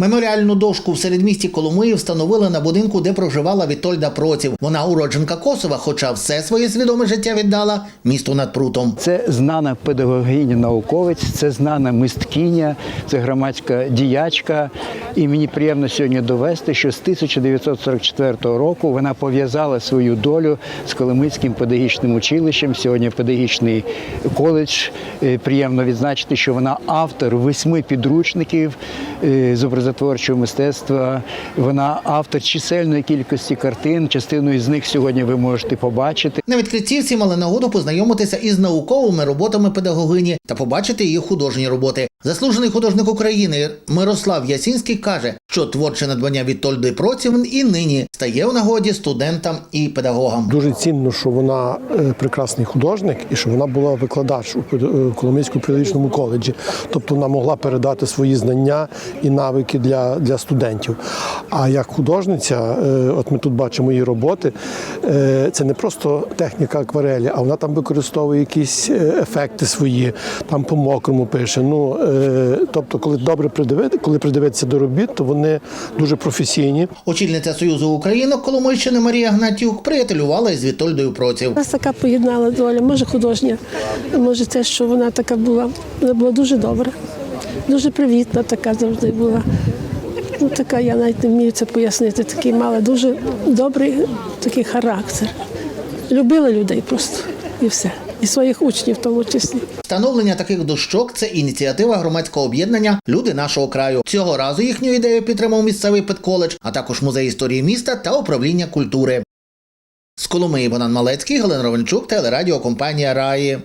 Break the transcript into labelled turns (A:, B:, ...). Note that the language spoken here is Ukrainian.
A: Меморіальну дошку в середмісті Коломиї встановили на будинку, де проживала Вітольда Проців. Вона уродженка Косова, хоча все своє свідоме життя віддала місту над прутом.
B: Це знана педагогиня науковець, це знана мисткиня, це громадська діячка. І мені приємно сьогодні довести, що з 1944 року вона пов'язала свою долю з Коломийським педагогічним училищем. Сьогодні педагогічний коледж. Е, Приємно відзначити, що вона автор восьми підручників е, з образотворчого мистецтва. Вона автор чисельної кількості картин. Частину з них сьогодні ви можете побачити.
A: На відкритті всі мали нагоду познайомитися із науковими роботами педагогині та побачити її художні роботи. Заслужений художник України Мирослав Ясінський каже, що творче надбання Вітольди Проців і нині стає у нагоді студентам і педагогам.
C: Дуже цінно, що вона е, прекрасний художник і що вона була викладач у е, Коломийському педагогічному коледжі. Тобто вона могла передати свої знання і навики для, для студентів. А як художниця, е, от ми тут бачимо її роботи, це не просто техніка акварелі, а вона там використовує якісь ефекти свої, там по мокрому пише. Ну, тобто, коли добре придивити, коли придивитися до робіт, то вони дуже професійні.
A: Очільниця Союзу Українок Коломийщини Марія Гнатюк приятелювала із Вітольдою Проців.
D: Нас така поєднала доля, може художня, може те, що вона така була. Вона була дуже добра, дуже привітна така завжди була. Ну, така, я навіть не вмію це пояснити. Такий мала дуже добрий такий характер. Любила людей просто і все. І своїх учнів в тому числі.
A: Встановлення таких дощок це ініціатива громадського об'єднання Люди нашого краю. Цього разу їхню ідею підтримав місцевий педколедж, а також музей історії міста та управління культури. З Коломиї Богдан Малецький, Галина Ровенчук, телерадіокомпанія Раї.